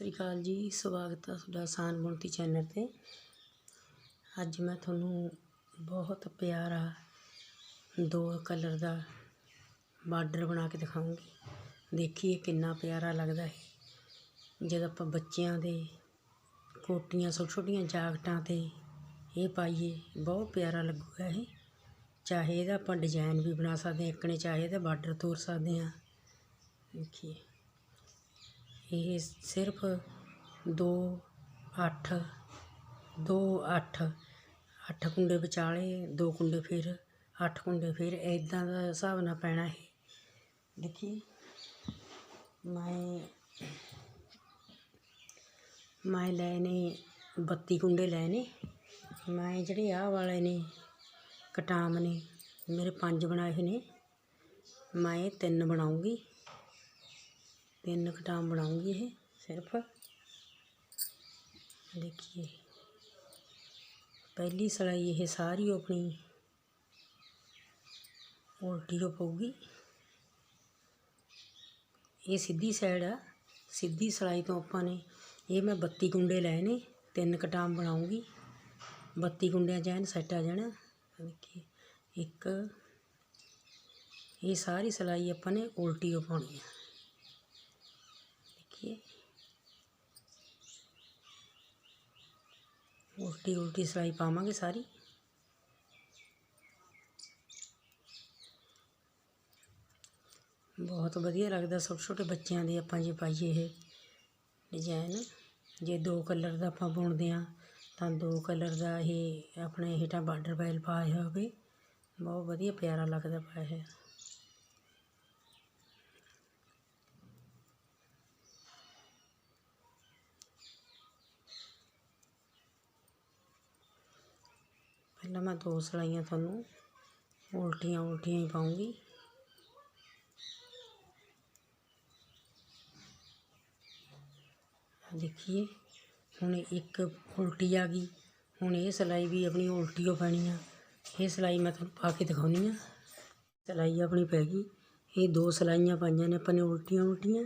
ਸਤਿ ਸ਼੍ਰੀ ਅਕਾਲ ਜੀ, ਸਵਾਗਤ ਹੈ ਤੁਹਾਡਾ ਆਸਾਨ ਬੁਣਤੀ ਚੈਨਲ 'ਤੇ। ਅੱਜ ਮੈਂ ਤੁਹਾਨੂੰ ਬਹੁਤ ਪਿਆਰਾ ਦੋ ਕਲਰ ਦਾ ਬਾਰਡਰ ਬਣਾ ਕੇ ਦਿਖਾਉਂਗੀ। ਦੇਖੀਏ ਕਿੰਨਾ ਪਿਆਰਾ ਲੱਗਦਾ ਹੈ। ਜਦ ਆਪਾਂ ਬੱਚਿਆਂ ਦੇ ਕੋਟੀਆਂ ਛੋਟੀਆਂ ਛੋਟੀਆਂ ਜਾਕਟਾਂ 'ਤੇ ਇਹ ਪਾਈਏ, ਬਹੁਤ ਪਿਆਰਾ ਲੱਗੂਗਾ ਇਹ। ਚਾਹੇ ਇਹਦਾ ਆਪਾਂ ਡਿਜ਼ਾਈਨ ਵੀ ਬਣਾ ਸਕਦੇ ਹਾਂ ਇੱਕਣੇ ਚਾਹੇ ਇਹਦਾ ਬਾਰਡਰ ਤੋਰ ਸਕਦੇ ਹਾਂ। ਦੇਖੀਏ। ਇਹ ਸਿਰਫ ਦੋ ਅੱਠ ਦੋ ਅੱਠ ਅੱਠ ਕੁੰਡੇ ਵਿਚਾਲੇ, ਦੋ ਕੁੰਡੇ ਫਿਰ, ਅੱਠ ਕੁੰਡੇ ਫਿਰ ਇੱਦਾਂ ਦਾ ਹਿਸਾਬ ਨਾਲ ਪੈਣਾ ਇਹ। ਦੇਖੀ, ਮੈਂ ਮੈਂ ਲਏ ਨੇ ਬੱਤੀ ਕੁੰਡੇ ਲਏ ਨੇ, ਮੈਂ ਜਿਹੜੇ ਆਹ ਵਾਲੇ ਨੇ, ਕਟਾਮ ਨੇ, ਮੇਰੇ ਪੰਜ ਬਣਾਏ ਹੋਏ ਨੇ, ਮੈਂ ਇਹ ਤਿੰਨ ਬਣਾਉਂਗੀ। ਤਿੰਨ ਕਟਾਮ ਬਣਾਉਂਗੀ ਇਹ ਸਿਰਫ। ਦੇਖੀਏ। ਪਹਿਲੀ ਸਲਾਈ ਇਹ ਸਾਰੀ ਆਪਣੀ ਉਲਟੀ ਹੋ ਪਊਗੀ। ਇਹ ਸਿੱਧੀ ਸਾਈਡ ਆ। ਸਿੱਧੀ ਸਲਾਈ ਤੋਂ ਆਪਾਂ ਨੇ ਇਹ ਮੈਂ 32 ਗੁੰਡੇ ਲਏ ਨੇ, ਤਿੰਨ ਕਟਾਮ ਬਣਾਉਂਗੀ। 32 ਕੁੰਡਿਆਂ 'ਚ ਐਨ ਸੈੱਟ ਆ ਜਾਣਾ। ਦੇਖੀਏ। ਇੱਕ, ਇਹ ਸਾਰੀ ਸਲਾਈ ਆਪਾਂ ਨੇ ਉਲਟੀ ਹੋ ਪਾਉਣੀ ਆ। देखिए ਉਲਟੀ ਉਲਟੀ ਸਿਲਾਈ ਪਾਵਾਂਗੇ ਸਾਰੀ ਬਹੁਤ ਵਧੀਆ ਲੱਗਦਾ ਛੋਟੇ ਛੋਟੇ ਬੱਚਿਆਂ ਦੇ ਆਪਾਂ ਜੇ ਪਾਈਏ ਇਹ ਡਿਜ਼ਾਈਨ ਜੇ ਦੋ ਕਲਰ ਦਾ ਆਪਾਂ ਬੁਣਦੇ ਆ ਤਾਂ ਦੋ ਕਲਰ ਦਾ ਇਹ ਆਪਣੇ ਹੇਠਾਂ ਬਾਰਡਰ ਪੈਲ ਪਾਇਆ ਹੋਵੇ ਬਹੁਤ ਵਧੀਆ ਪਿਆਰਾ ਲੱਗਦਾ ਪਾਇਆ ਹੈ ਪਹਿਲਾਂ ਮੈਂ ਦੋ ਸਲਾਈਆਂ ਤੁਹਾਨੂੰ ਉਲਟੀਆਂ ਉਲਟੀਆਂ ਹੀ ਪਾਉਂਗੀ। ਦੇਖੀਏ, ਹੁਣ ਇੱਕ ਉਲਟੀ ਆ ਗਈ। ਹੁਣ ਇਹ ਸਲਾਈ ਵੀ ਆਪਣੀ ਉਲਟੀ ਹੋ ਪੈਣੀ ਆ। ਇਹ ਸਲਾਈ ਮੈਂ ਤੁਹਾਨੂੰ ਪਾ ਕੇ ਦਿਖਾਉਣੀ ਆ। ਸਲਾਈ ਆਪਣੀ ਪੈ ਗਈ। ਇਹ ਦੋ ਸਲਾਈਆਂ ਪਾਈਆਂ ਨੇ ਆਪਾਂ ਨੇ ਉਲਟੀਆਂ ਉਲਟੀਆਂ।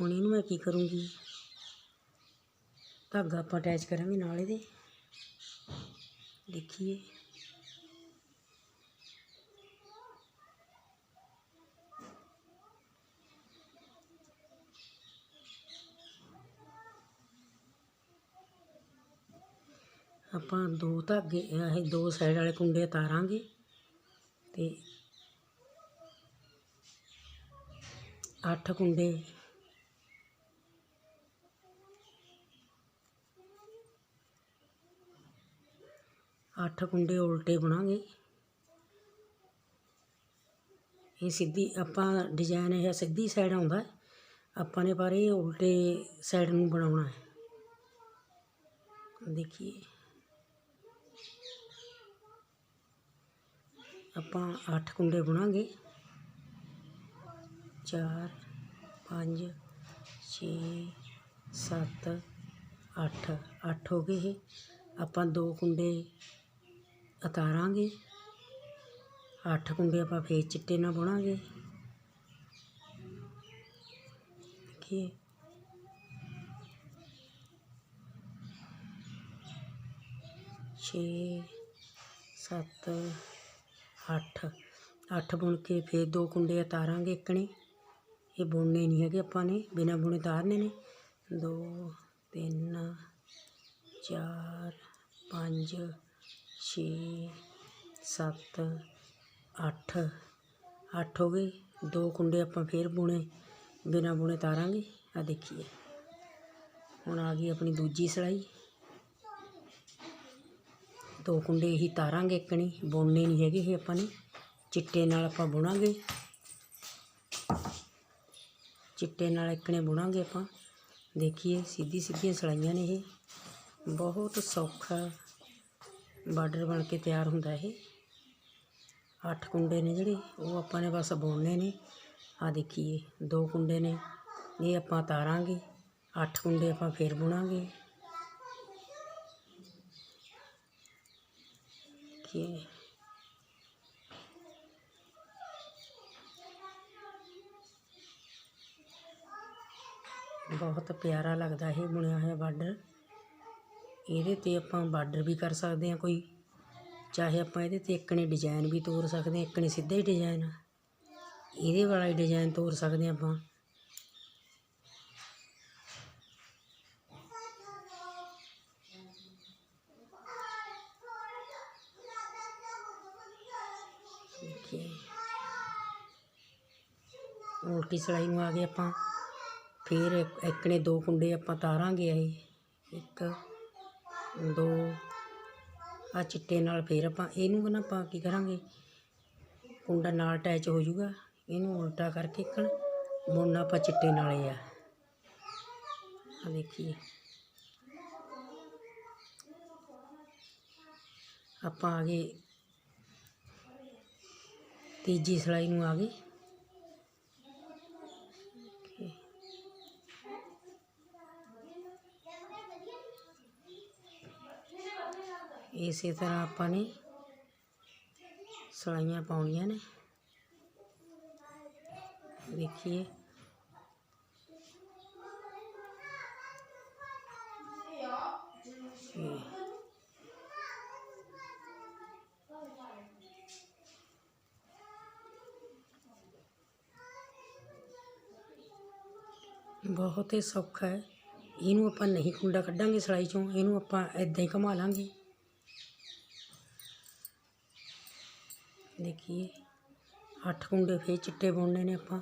ਹੁਣ ਇਹਨੂੰ ਮੈਂ ਕੀ ਕਰੂੰਗੀ? ਧਾਗਾ ਆਪਾਂ ਅਟੈਚ ਕਰਾਂਗੇ ਨਾਲ ਇਹਦੇ। ਦੇਖੀਏ ਆਪਾਂ ਦੋ ਧਾਗੇ ਇਹ ਦੋ ਸਾਈਡ ਵਾਲੇ ਕੁੰਡੇ ਉਤਾਰਾਂਗੇ ਤੇ ਅੱਠ ਕੁੰਡੇ ਅੱਠ ਕੁੰਡੇ ਉਲਟੇ ਬਣਾਂਗੇ। ਇਹ ਸਿੱਧੀ ਆਪਾਂ ਡਿਜ਼ਾਈਨ ਇਹ ਸਿੱਧੀ ਸਾਈਡ ਆਉਂਦਾ ਆਪਾਂ ਨੇ ਪਰ ਇਹ ਉਲਟੇ ਸਾਈਡ ਨੂੰ ਬਣਾਉਣਾ ਹੈ। ਦੇਖੀਏ। ਆਪਾਂ ਅੱਠ ਕੁੰਡੇ ਬਣਾਂਗੇ। 4 5 6 7 8 ਅੱਠ ਹੋ ਗਏ ਇਹ। ਆਪਾਂ ਦੋ ਕੁੰਡੇ ਉਤਾਰਾਂਗੇ। ਅੱਠ ਕੁੰਡੇ ਆਪਾਂ ਫੇਰ ਚਿੱਟੇ ਨਾਲ ਬੁਣਾਂਗੇ। ਦੇਖੀਏ। ਛੇ, ਸੱਤ, ਅੱਠ। ਅੱਠ ਬੁਣ ਕੇ ਫੇਰ ਦੋ ਕੁੰਡੇ ਉਤਾਰਾਂਗੇ ਇੱਕਣੇ। ਇਹ ਬੁਣਨੇ ਨਹੀਂ ਹੈਗੇ ਆਪਾਂ ਨੇ, ਬਿਨਾਂ ਬੁਣੇ ਉਤਾਰਨੇ ਨੇ। ਦੋ, ਤਿੰਨ, ਚਾਰ, ਪੰਜ ਛੇ ਸੱਤ ਅੱਠ ਅੱਠ ਹੋ ਗਏ ਦੋ ਕੁੰਡੇ ਆਪਾਂ ਫੇਰ ਬੁਣੇ ਬਿਨਾਂ ਬੁਣੇ ਤਾਰਾਂਗੇ ਆ ਦੇਖੀਏ ਹੁਣ ਆ ਗਈ ਆਪਣੀ ਦੂਜੀ ਸਲਾਈ ਦੋ ਕੁੰਡੇ ਹੀ ਤਾਰਾਂਗੇ ਇੱਕਣੀ ਬੁਣਨੇ ਨਹੀਂ ਹੈਗੇ ਇਹ ਆਪਾਂ ਨੇ ਚਿੱਟੇ ਨਾਲ ਆਪਾਂ ਬੁਣਾਂਗੇ ਚਿੱਟੇ ਨਾਲ ਇੱਕਣੇ ਬੁਣਾਂਗੇ ਆਪਾਂ ਦੇਖੀਏ ਸਿੱਧੀ ਸਿੱਧੀਆਂ ਸਲਾਈਆਂ ਨੇ ਇਹ ਬਹੁਤ ਸੌਖਾ ਬਾਰਡਰ ਬਣ ਕੇ ਤਿਆਰ ਹੁੰਦਾ ਇਹ। ਅੱਠ ਕੁੰਡੇ ਨੇ ਜਿਹੜੇ, ਉਹ ਆਪਾਂ ਨੇ ਬਸ ਬੁਣਨੇ ਨੇ। ਆ ਦੇਖੀਏ, ਦੋ ਕੁੰਡੇ ਨੇ, ਇਹ ਆਪਾਂ ਤਾਰਾਂਗੇ। ਅੱਠ ਕੁੰਡੇ ਆਪਾਂ ਫੇਰ ਬੁਣਾਂਗੇ। ਕਿ ਬਹੁਤ ਪਿਆਰਾ ਲੱਗਦਾ ਇਹ ਬੁਣਿਆ ਹੋਇਆ ਬਾਰਡਰ। ਇਹਦੇ 'ਤੇ ਆਪਾਂ ਬਾਰਡਰ ਵੀ ਕਰ ਸਕਦੇ ਹਾਂ ਕੋਈ। ਚਾਹੇ ਆਪਾਂ ਇਹਦੇ 'ਤੇ ਇੱਕਣੇ ਡਿਜ਼ਾਇਨ ਵੀ ਤੋਰ ਸਕਦੇ ਹਾਂ ਇੱਕਣੇ ਸਿੱਧਾ ਹੀ ਡਿਜ਼ਾਇਨ ਇਹਦੇ ਵਾਲਾ ਹੀ ਡਿਜ਼ਾਇਨ ਤੋਰ ਸਕਦੇ ਹਾਂ ਆਪਾਂ। ਉਲਟੀ ਸਲਾਈ ਨੂੰ ਆ ਗਏ ਆਪਾਂ। ਫਿਰ ਇੱਕ ਇੱਕ ਨੇ ਦੋ ਕੁੰਡੇ ਆਪਾਂ ਤਾਰਾਂਗੇ ਇਹ। ਇੱਕ ਦੋ ਆ ਚਿੱਟੇ ਨਾਲ ਫਿਰ ਆਪਾਂ ਇਹਨੂੰ ਨਾ ਆਪਾਂ ਕੀ ਕਰਾਂਗੇ, ਕੁੰਡਾ ਨਾਲ ਅਟੈਚ ਹੋ ਜਾਊਗਾ, ਇਹਨੂੰ ਉਲਟਾ ਕਰਕੇ ਇੱਕਣ ਬੁਣਨਾ ਆਪਾਂ ਚਿੱਟੇ ਨਾਲੇ ਆ। ਆ ਦੇਖੀਏ। ਆਪਾਂ ਆ ਗਏ, ਤੀਜੀ ਸਿਲਾਈ ਨੂੰ ਆ ਗਏ। ਇਸੇ ਤਰ੍ਹਾਂ ਆਪਾਂ ਨੇ ਸਲਾਈਆਂ ਪਾਉਣੀਆਂ ਨੇ। ਦੇਖੀਏ। ਬਹੁਤ ਹੀ ਸੌਖਾ ਹੈ। ਇਹਨੂੰ ਆਪਾਂ ਨਹੀਂ ਕੁੰਡਾ ਕੱਢਾਂਗੇ ਸਿਲਾਈ ਚੋਂ, ਇਹਨੂੰ ਆਪਾਂ ਇਦਾਂ ਹੀ ਘੁਮਾ ਲਾਂਗੇ। ਦੇਖੀਏ। ਅੱਠ ਕੁੰਡੇ ਫੇਰ ਚਿੱਟੇ ਬੁਣਨੇ ਨੇ ਆਪਾਂ।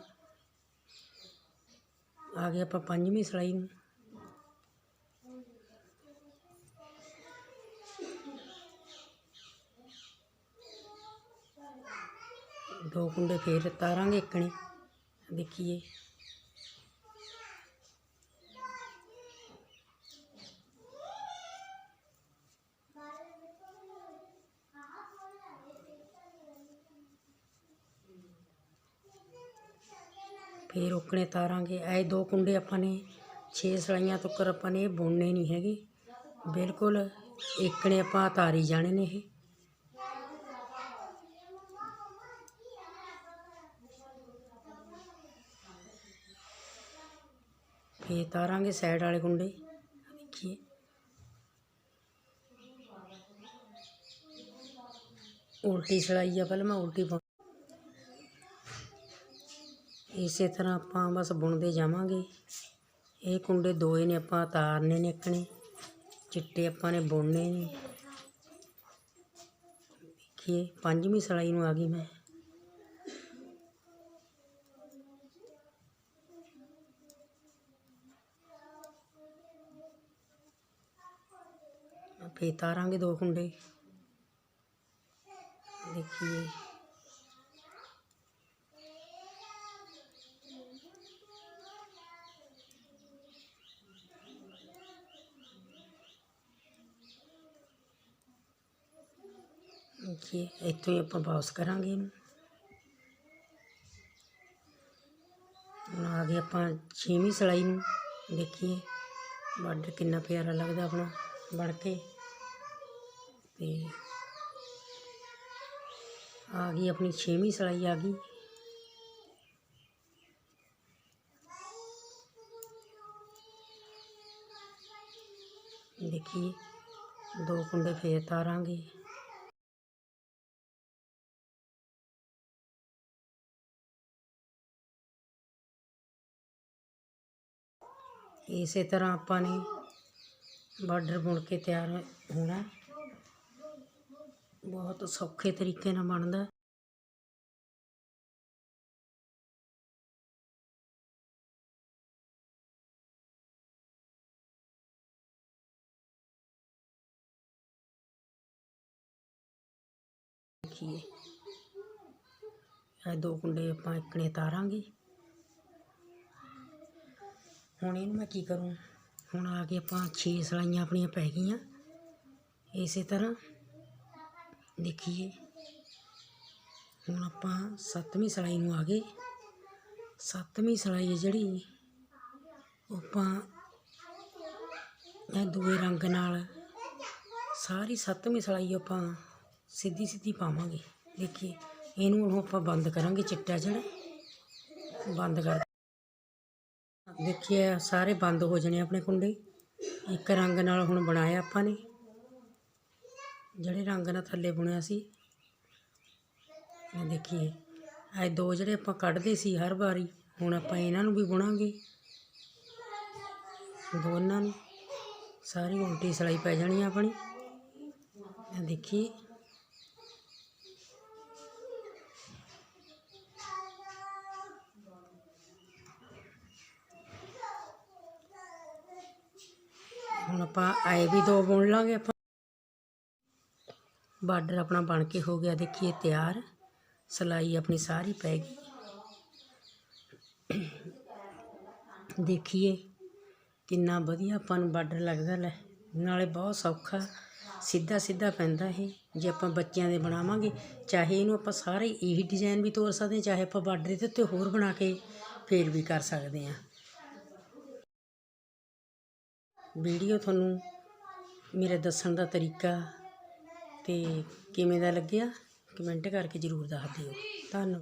ਆ ਗਏ ਆਪਾਂ ਪੰਜਵੀਂ ਸਿਲਾਈ ਨੂੰ। ਦੋ ਕੁੰਡੇ ਫੇਰ ਤਾਰਾਂਗੇ ਇੱਕਣੇ ਦੇਖੀਏ। ਫਿਰ ਉੱਕਣੇ ਤਾਰਾਂਗੇ। ਇਹ ਦੋ ਕੁੰਡੇ ਆਪਾਂ ਨੇ 6 ਸਲਾਈਆਂ ਤੱਕ ਆਪਾਂ ਨੇ, ਇਹ ਬੁਣਨੇ ਨਹੀਂ ਹੈਗੇ। ਬਿਲਕੁਲ ਇੱਕਣੇ ਆਪਾਂ ਤਾਰੀ ਜਾਣੇ ਨੇ ਇਹ। ਫੇਰ ਤਾਰਾਂਗੇ ਸਾਈਡ ਵਾਲੇ ਕੁੰਡੇ। ਦੇਖੀਏ। ਉਲਟੀ ਸਲਾਈ ਆ, ਪਹਿਲਾਂ ਮੈਂ ਉਲਟੀ ਪਾ ਇਸੇ ਤਰ੍ਹਾਂ ਆਪਾਂ ਬਸ ਬੁਣਦੇ ਜਾਵਾਂਗੇ। ਇਹ ਕੁੰਡੇ ਦੋਏ ਨੇ, ਆਪਾਂ ਤਾਰਨੇ ਨੇ ਇੱਕਣੇ ਚਿੱਟੇ ਆਪਾਂ ਨੇ ਬੁਣਨੇ ਨੇ। ਦੇਖੀਏ, ਪੰਜਵੀਂ ਸਲਾਈ ਨੂੰ ਆ ਗਈ ਮੈਂ। ਫੇਰ ਤਾਰਾਂਗੇ ਦੋ ਕੁੰਡੇ। ਦੇਖੀਏ। ਦੇਖੀਏ ਇੱਥੋਂ ਹੀ ਆਪਾਂ ਵਾਪਸ ਕਰਾਂਗੇ ਇਹਨੂੰ। ਹੁਣ ਆ ਗਏ ਆਪਾਂ ਛੇਵੀਂ ਸਿਲਾਈ ਨੂੰ, ਦੇਖੀਏ ਬਾਰਡਰ ਕਿੰਨਾ ਪਿਆਰਾ ਲੱਗਦਾ ਆਪਣਾ ਬਣ ਕੇ। ਤੇ ਆ ਗਈ ਆਪਣੀ ਛੇਵੀਂ ਸਿਲਾਈ ਆ ਗਈ। ਦੇਖੀਏ, ਦੋ ਕੁੰਡੇ ਫੇਰ ਤਾਰਾਂਗੇ। ਇਸੇ ਤਰ੍ਹਾਂ ਆਪਾਂ ਨੇ ਬਾਰਡਰ ਬੁਣ ਕੇ ਤਿਆਰ ਹੋਣਾ। ਬਹੁਤ ਸੌਖੇ ਤਰੀਕੇ ਨਾਲ ਬਣਦਾ। ਦੇਖੀਏ। ਇਹ ਦੋ ਕੁੰਡੇ ਆਪਾਂ ਇੱਕ ਨੇ ਤਾਰਾਂਗੇ ਹੁਣ ਇਹਨੂੰ ਮੈਂ ਕੀ ਕਰੂੰ? ਹੁਣ ਆ ਕੇ ਆਪਾਂ 6 ਸਲਾਈਆਂ ਆਪਣੀਆਂ ਪੈ ਗਈਆਂ। ਇਸੇ ਤਰ੍ਹਾਂ ਦੇਖੀਏ। ਹੁਣ ਆਪਾਂ ਸੱਤਵੀਂ ਸਲਾਈ ਨੂੰ ਆ ਗਏ। ਸੱਤਵੀਂ ਸਲਾਈ ਹੈ ਜਿਹੜੀ ਆਪਾਂ ਇਹ ਦੂਏ ਰੰਗ ਨਾਲ ਸਾਰੀ ਸੱਤਵੀਂ ਸਲਾਈ ਆਪਾਂ ਸਿੱਧੀ ਸਿੱਧੀ ਪਾਵਾਂਗੇ। ਦੇਖੀਏ, ਇਹਨੂੰ ਹੁਣ ਆਪਾਂ ਬੰਦ ਕਰਾਂਗੇ ਚਿੱਟਾ ਜਿਹੜਾ ਬੰਦ ਕਰ ਦੇਖੀਏ, ਸਾਰੇ ਬੰਦ ਹੋ ਜਾਣੇ ਆਪਣੇ ਕੁੰਡੇ। ਇੱਕ ਰੰਗ ਨਾਲ ਹੁਣ ਬਣਾਇਆ ਆਪਾਂ ਨੇ। ਜਿਹੜੇ ਰੰਗ ਨਾਲ ਥੱਲੇ ਬੁਣਿਆ ਸੀ। ਇਹ ਦੇਖੀਏ, ਇਹ ਦੋ ਜਿਹੜੇ ਆਪਾਂ ਕੱਢਦੇ ਸੀ ਹਰ ਵਾਰੀ, ਹੁਣ ਆਪਾਂ ਇਹਨਾਂ ਨੂੰ ਵੀ ਬੁਣਾਂਗੇ। ਦੋਨਾਂ ਨੂੰ। ਸਾਰੀ ਉਲਟੀ ਸਲਾਈ ਪੈ ਜਾਣੀ ਆਪਣੀ। ਇਹ ਦੇਖੀਏ ਹੁਣ ਆਪਾਂ ਆਏ ਵੀ ਦੋ ਬੁਣ ਲਾਂਗੇ ਆਪਾਂ। ਬਾਰਡਰ ਆਪਣਾ ਬਣ ਕੇ ਹੋ ਗਿਆ, ਦੇਖੀਏ ਤਿਆਰ। ਸਲਾਈ ਆਪਣੀ ਸਾਰੀ ਪੈ ਗਈ। ਦੇਖੀਏ ਕਿੰਨਾ ਵਧੀਆ ਆਪਾਂ ਨੂੰ ਬਾਰਡਰ ਲੱਗਦਾ ਲੈ। ਨਾਲੇ ਬਹੁਤ ਸੌਖਾ ਸਿੱਧਾ ਸਿੱਧਾ ਪੈਂਦਾ ਇਹ। ਜੇ ਆਪਾਂ ਬੱਚਿਆਂ ਦੇ ਬਣਾਵਾਂਗੇ, ਚਾਹੇ ਇਹਨੂੰ ਆਪਾਂ ਸਾਰੇ ਇਹੀ ਡਿਜ਼ਾਈਨ ਵੀ ਤੋਰ ਸਕਦੇ ਹਾਂ, ਚਾਹੇ ਆਪਾਂ ਬਾਰਡਰ ਦੇ ਉੱਤੇ ਹੋਰ ਬਣਾ ਕੇ ਫੇਰ ਵੀ ਕਰ ਸਕਦੇ ਹਾਂ। ਵੀਡੀਓ ਤੁਹਾਨੂੰ ਮੇਰਾ ਦੱਸਣ ਦਾ ਤਰੀਕਾ ਅਤੇ ਕਿਵੇਂ ਦਾ ਲੱਗਿਆ, ਕਮੈਂਟ ਕਰਕੇ ਜ਼ਰੂਰ ਦੱਸ ਦਿਓ। ਧੰਨਵਾਦ।